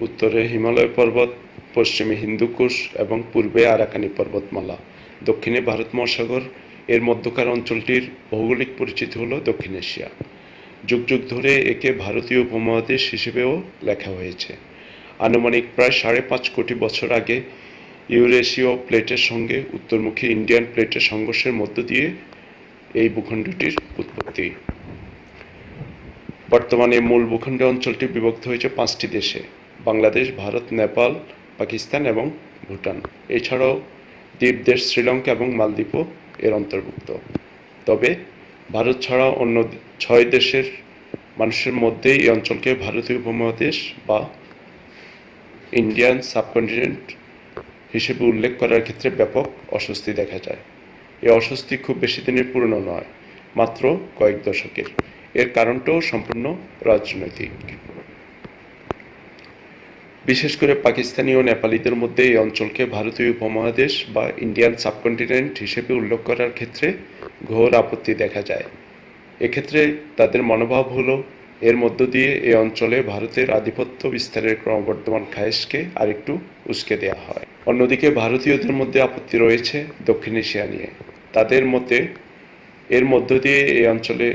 উত্তরে হিমালয় পর্বত, পশ্চিমে হিন্দুকুশ এবং পূর্বে আরাকানি পর্বতমালা। দক্ষিণে ভারত মহাসাগর, এর মধ্যকার অঞ্চলটির ভৌগোলিক পরিচিতি হল দক্ষিণ এশিয়া। যুগ যুগ ধরে একে ভারতীয় উপমহাদেশ হিসেবেও লেখা হয়েছে। আনুমানিক প্রায় সাড়ে পাঁচ কোটি বছর আগে ইউরেশীয় প্লেটের সঙ্গে উত্তরমুখী ইন্ডিয়ান প্লেটের সংঘর্ষের মধ্য দিয়ে এই ভূখণ্ডটির উৎপত্তি। বর্তমানে মূল ভূখণ্ড অঞ্চলটি বিভক্ত হয়েছে পাঁচটি দেশে। বাংলাদেশ, ভারত, নেপাল, পাকিস্তান এবং ভুটান। এছাড়াও দ্বীপ দেশ শ্রীলঙ্কা এবং মালদ্বীপও এর অন্তর্ভুক্ত। তবে ভারত ছাড়া অন্য ছয় দেশের মানুষের মধ্যে এই অঞ্চলকে ভারতীয় উপমহাদেশ বা ইন্ডিয়ান সাবকন্টিনেন্ট হিসেবে উল্লেখ করার ক্ষেত্রে ব্যাপক অস্বস্তি দেখা যায়। এই অস্বস্তি খুব বেশি দিনের পুরনো নয়, মাত্র কয়েক দশকের। এর কারণটাও সম্পূর্ণ রাজনৈতিক। বিশেষ করে পাকিস্তানি ও নেপালিদের মধ্যে এই অঞ্চলকে ভারতীয় উপমহাদেশ বা ইন্ডিয়ান সাবকন্টিনেন্ট হিসেবে উল্লেখ করার ক্ষেত্রে ঘোর আপত্তি দেখা যায়। এক্ষেত্রে তাদের মনোভাব হলো, এর মধ্য দিয়ে এই অঞ্চলে ভারতের আধিপত্য বিস্তারের ক্রমবর্ধমান খায়েশকে আরেকটু উস্কে দেওয়া হয়। অন্যদিকে ভারতীয়দের মধ্যে আপত্তি রয়েছে দক্ষিণ এশিয়া নিয়ে। তাদের মতে, এর মধ্য দিয়ে এই অঞ্চলে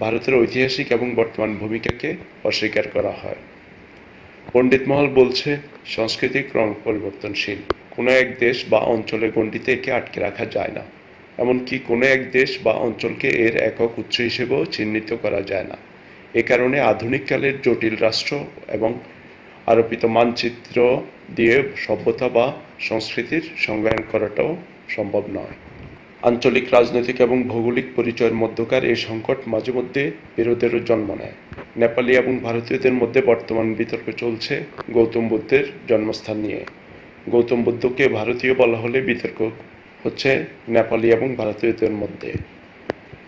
ভারতের ঐতিহাসিক এবং বর্তমান ভূমিকাকে অস্বীকার করা হয়। পণ্ডিত মহল বলছে সংস্কৃতি ক্রম পরিবর্তনশীল। কোনো এক দেশ বা অঞ্চলের গণ্ডিতে একে আটকে রাখা যায় না। এমনকি কোনো এক দেশ বা অঞ্চলকে এর একক উৎস হিসেবেও চিহ্নিত করা যায় না। এ কারণে আধুনিককালের জটিল রাষ্ট্র এবং আরোপিত মানচিত্র দিয়ে সভ্যতা বা সংস্কৃতির সংজ্ঞায়ন করাটাও সম্ভব নয়। আঞ্চলিক রাজনৈতিক এবং ভৌগোলিক পরিচয়ের মধ্যকার এই সংকট মাঝে মধ্যে বিরোধেরও জন্ম নেয়। নেপালি এবং ভারতীয়দের মধ্যে বর্তমান বিতর্ক চলছে গৌতম বুদ্ধের জন্মস্থান নিয়ে। গৌতম বুদ্ধকে ভারতীয় বলা হলে বিতর্ক হচ্ছে নেপালি এবং ভারতীয়দের মধ্যে।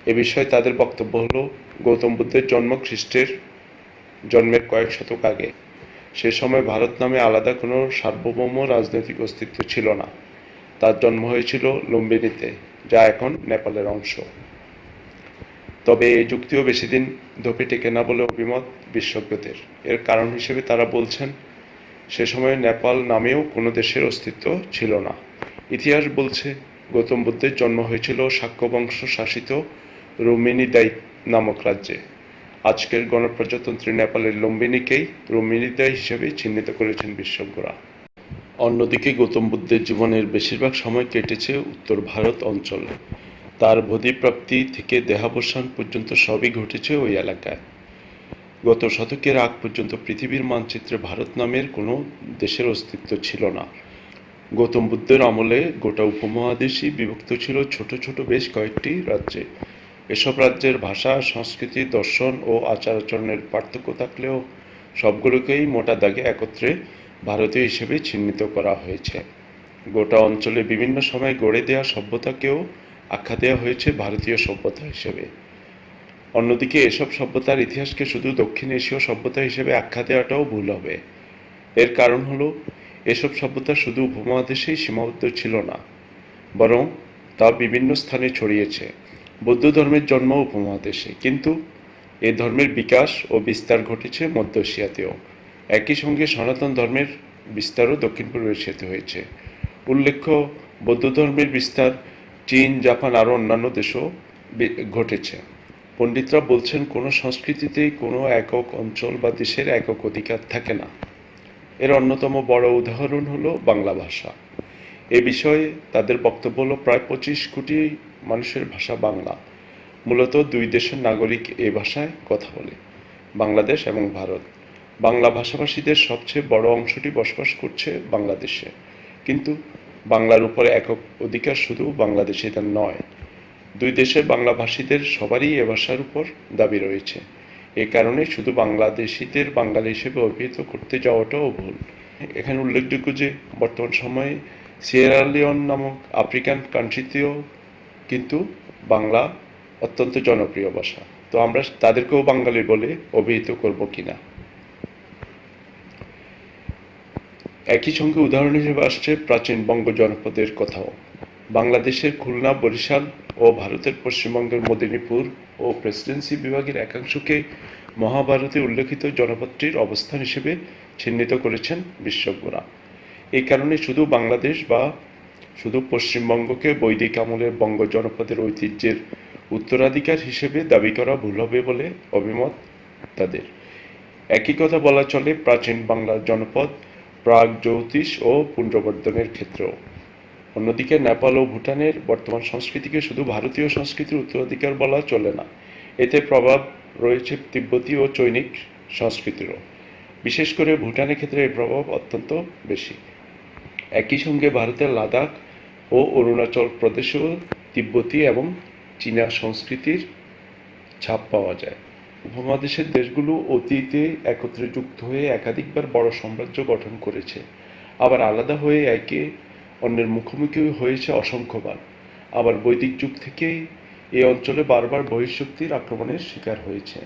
এ বিষয়ে তাদের বক্তব্য হলো, গৌতম বুদ্ধের জন্ম খ্রিস্টের জন্মের কয়েক শতক আগে। সে সময় ভারত নামে আলাদা কোনো সার্বভৌম রাজনৈতিক অস্তিত্ব ছিল না। তার জন্ম হয়েছিল লুম্বিনীতে, যা এখন নেপালের অংশ। তবে এই যুক্তিও বেশি দিন ধোপে টেকে না বলে অভিমত বিশেষজ্ঞদের এর কারণ হিসেবে তারা বলছেন, সে সময় নেপাল নামেও কোনো দেশের অস্তিত্ব ছিল না। ইতিহাস বলছে, গৌতম বুদ্ধের জন্ম হয়েছিল শাক্য বংশ শাসিত রুমিনিদাই নামক রাজ্যে। আজকের গণপ্রজাতন্ত্রী নেপালের লুম্বিনীকেই রুমিনিদাই হিসেবে চিহ্নিত করেছেন বিশেষজ্ঞরা অন্যদিকে গৌতম বুদ্ধের জীবনের বেশিরভাগ সময় কেটেছে উত্তর ভারত অঞ্চলে। তার বোধিপ্রাপ্তি থেকে দেহাবসান পর্যন্ত সবই ঘটেছে ওই এলাকায়। গত শতকের আগ পর্যন্ত পৃথিবীর মানচিত্রে ভারত নামের কোনো দেশের অস্তিত্ব ছিল না। গৌতম বুদ্ধের আমলে গোটা উপমহাদেশই বিভক্ত ছিল ছোট ছোট বেশ কয়েকটি রাজ্যে। এসব রাজ্যের ভাষা, সংস্কৃতি, দর্শন ও আচার আচরণের পার্থক্য থাকলেও সবগুলোকেই মোটা দাগে একত্রে ভারতীয় হিসেবে চিহ্নিত করা হয়েছে। গোটা অঞ্চলে বিভিন্ন সময় গড়ে দেওয়া সভ্যতাকেও আখ্যা দেওয়া হয়েছে ভারতীয় সভ্যতা হিসেবে। অন্যদিকে এসব সভ্যতার ইতিহাসকে শুধু দক্ষিণ এশীয় সভ্যতা হিসেবে আখ্যা দেওয়াটাও ভুল হবে। এর কারণ হলো, এসব সভ্যতা শুধু উপমহাদেশেই সীমাবদ্ধ ছিল না, বরং তা বিভিন্ন স্থানে ছড়িয়েছে। বৌদ্ধ ধর্মের জন্ম উপমহাদেশে, কিন্তু এ ধর্মের বিকাশ ও বিস্তার ঘটেছে মধ্য এশিয়াতেও। একই সঙ্গে সনাতন ধর্মের বিস্তারও দক্ষিণ পূর্ব এশিয়াতে হয়েছে। উল্লেখ্য, বৌদ্ধ ধর্মের বিস্তার চীন, জাপান আরও অন্যান্য দেশেও ঘটেছে। পণ্ডিতরা বলছেন, কোনো সংস্কৃতিতেই কোনো একক অঞ্চল বা দেশের একক অধিকার থাকে না। এর অন্যতম বড় উদাহরণ হলো বাংলা ভাষা। এ বিষয়ে তাদের বক্তব্য হলো, প্রায় পঁচিশ কোটি মানুষের ভাষা বাংলা। মূলত দুই দেশের নাগরিক এ ভাষায় কথা বলে, বাংলাদেশ এবং ভারত। বাংলা ভাষাভাষীদের সবচেয়ে বড় অংশটি বসবাস করছে বাংলাদেশে। কিন্তু বাংলার উপর একক অধিকার শুধু বাংলাদেশিদের নয়, দুই দেশের বাংলাভাষীদের সবারই এ ভাষার উপর দাবি রয়েছে। এ কারণে শুধু বাংলাদেশিদের বাঙালি হিসেবে অভিহিত করতে যাওয়াটাও ভুল। এখানে উল্লেখযোগ্য যে, বর্তমান সময়ে সিয়েরা লিওন নামক আফ্রিকান কান্ট্রিতেও কিন্তু বাংলা অত্যন্ত জনপ্রিয় ভাষা। তো আমরা তাদেরকেও বাঙালি বলে অভিহিত করব কিনা? একই সঙ্গে উদাহরণ হিসেবে আসছে প্রাচীন বঙ্গ জনপদের কথাও। বাংলাদেশের খুলনা, বরিশাল ও ভারতের পশ্চিমবঙ্গের মেদিনীপুর ও প্রেসিডেন্সি বিভাগের একাংশকে মহাভারতে উল্লেখিত জনপদটির অবস্থান হিসেবে চিহ্নিত করেছেন বিশ্বজ্ঞরা এই কারণে শুধু বাংলাদেশ বা শুধু পশ্চিমবঙ্গকে বৈদিক আমলের বঙ্গ জনপদের ঐতিহ্যের উত্তরাধিকার হিসেবে দাবি করা ভুল হবে বলে অভিমত তাদের। একই কথা বলা চলে প্রাচীন বাংলার জনপদ প্রাগ জ্যোতিষ ও পুণ্ড্রবর্ধনের ক্ষেত্রেও অন্যদিকে নেপাল ও ভুটানের বর্তমান সংস্কৃতিকে শুধু ভারতীয় সংস্কৃতির উত্তরাধিকার বলা চলে না, এতে প্রভাব রয়েছে তিব্বতী ও চৈনিক সংস্কৃতিরও। বিশেষ করে ভুটানের ক্ষেত্রে এর প্রভাব অত্যন্ত বেশি। একই সঙ্গে ভারতের লাদাখ ও অরুণাচল প্রদেশেও তিব্বতী এবং চীনা সংস্কৃতির ছাপ পাওয়া যায়। উপমহাদেশের দেশগুলো অতীতে একত্রে যুক্ত হয়ে একাধিকবার বড় সাম্রাজ্য গঠন করেছে। আবার আলাদা হয়ে একে অন্যের মুখোমুখি হয়েছে অসংখ্যবার। আবার বৈদিক যুগ থেকেই এই অঞ্চলে বারবার বহিঃশক্তির আক্রমণের শিকার হয়েছে।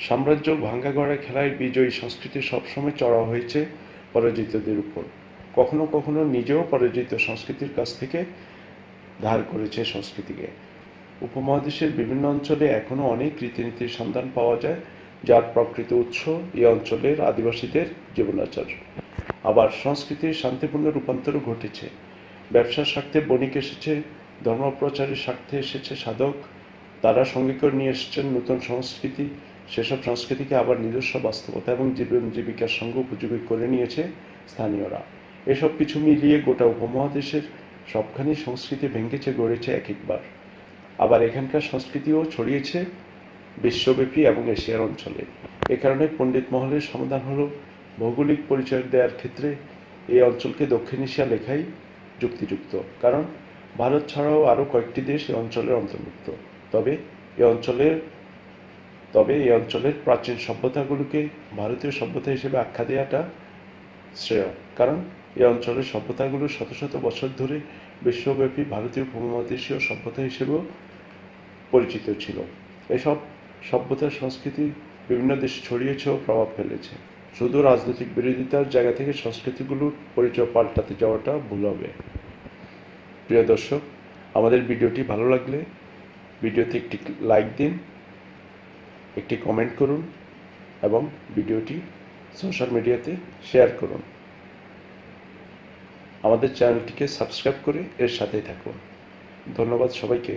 সাম্রাজ্য ভাঙ্গা গড়া খেলায় বিজয়ী সংস্কৃতি সবসময় চড়া হয়েছে পরাজিতদের উপর। কখনো কখনো নিজেও পরাজিত সংস্কৃতির কাছ থেকে ধার করেছে সংস্কৃতিকে। উপমহাদেশের বিভিন্ন অঞ্চলে এখনও অনেক রীতিনীতির সন্ধান পাওয়া যায়, যার প্রকৃত উৎস এই অঞ্চলের আদিবাসীদের জীবনাচার। আবার সংস্কৃতির শান্তিপূর্ণ রূপান্তরও ঘটেছে। ব্যবসার স্বার্থে বণিক এসেছে, ধর্মপ্রচারের স্বার্থে এসেছে সাধক, তারা সঙ্গে করে নিয়ে এসেছেন নতুন সংস্কৃতি। সেসব সংস্কৃতিকে আবার নিজস্ব বাস্তবতা এবং জীবন জীবিকার সঙ্গে উপযোগী করে নিয়েছে স্থানীয়রা। এসব কিছু মিলিয়ে গোটা উপমহাদেশের সবখানি সংস্কৃতি ভেঙেছে গড়েছে এক একবার আবার এখানকার সংস্কৃতিও ছড়িয়েছে বিশ্বব্যাপী এবং এশিয়ার অঞ্চলে। এ কারণে পণ্ডিত মহলের সমাধান হলো ভৌগোলিক পরিচয় দেওয়ার ক্ষেত্রে এই অঞ্চলকে দক্ষিণ এশিয়া লেখাই যুক্তিযুক্ত। কারণ ভারত ছাড়াও আরও কয়েকটি দেশ এই অঞ্চলের অন্তর্ভুক্ত। তবে এই অঞ্চলের, তবে এই অঞ্চলের প্রাচীন সভ্যতাগুলোকে ভারতীয় সভ্যতা হিসেবে আখ্যা দেওয়াটা শ্রেয়। কারণ এই অঞ্চলের সভ্যতাগুলো শত শত বছর ধরে বিশ্বব্যাপী ভারতীয় উপমহাদেশীয় সভ্যতা হিসেবেও পরিচিত ছিল। এসব সভ্যতার সংস্কৃতি বিভিন্ন দেশে ছড়িয়েছে ও প্রভাব ফেলেছে। শুধু রাজনৈতিক বিরোধিতার জায়গা থেকে সংস্কৃতিগুলোর পরিচয় পাল্টাতে যাওয়াটা ভুল হবে। প্রিয় দর্শক, আমাদের ভিডিওটি ভালো লাগলে ভিডিওতে একটি লাইক দিন, একটি কমেন্ট করুন এবং ভিডিওটি সোশ্যাল মিডিয়াতে শেয়ার করুন। আমাদের চ্যানেলটিকে সাবস্ক্রাইব করে এর সাথেই থাকুন। ধন্যবাদ সবাইকে।